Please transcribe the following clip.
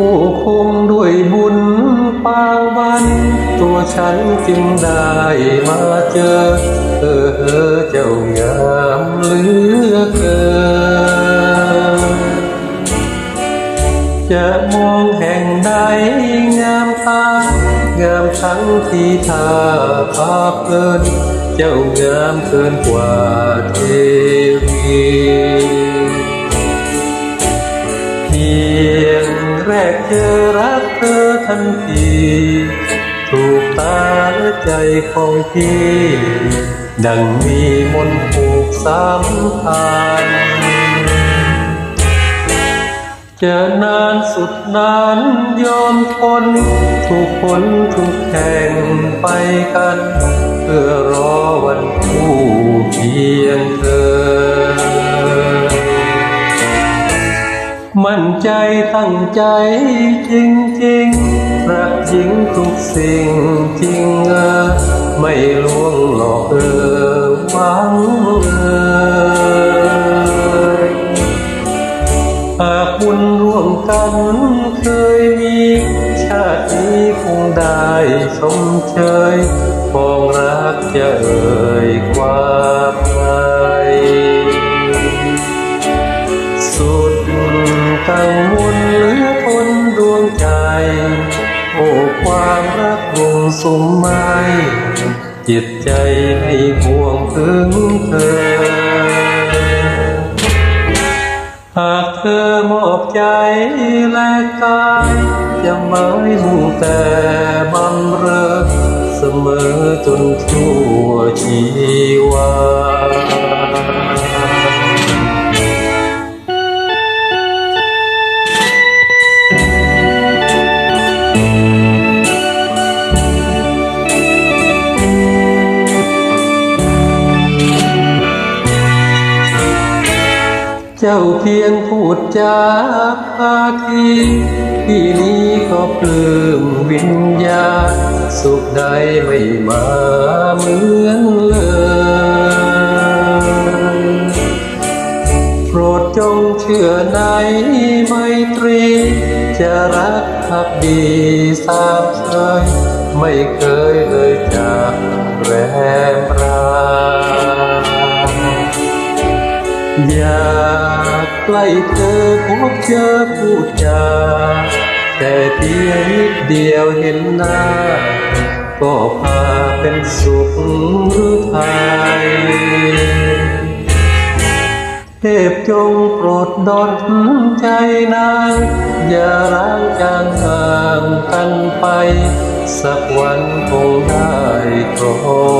ผู้คงด้วยบุญปางวัน ตัวฉันจึงได้มาเจอ เออเออเจ้างามเหลือเกินจะมองแห่งใดงามตางามทั้งที่ทาภาพเกิน เจ้างามเกินกว่าเทวี กเจอรักเธอทันที ถูกตาและใจของพี่ ดังมีมนผูกสามพันจะนานสุดนานยอมทนทุกคนทุกแห่งไปกัน เพื่อรอวันคู่เพียงเธอ มั่นใจตั้งใจจริงๆรักจริงทุกสิ่งจริงเออไม่ลวงหลอกเออหวังเออหากบุญร่วมกันเคยมี ชาตินี้คงได้ชมเชยปองรักจะเอ่ยความ ความรักวงสมไม้จิตใจให้ห่วงถึงเธอ หากเธอมอบใจและกายจะไม่มุ่งแต่บำเรอเสมอจนชั่วชีวา จ้าเพียงพูดจาพาทีที่นี้ก็ปลื้มวิญญาณสุขใดไม่มาเหมือนเลยโปรดจงเชื่อในไมตรี จะรักพักดีสามเชยไม่เคยเลยจากแรมรา อยากใกล้เธอพบเจอพูดจาแต่เพียงนิดเดียวเห็นหน้า ก็พาเป็นสุขหรือไทยเทพจงโปรดดลใจนาง อย่าร้างจางห่างกันไป สักวันคงได้ครอง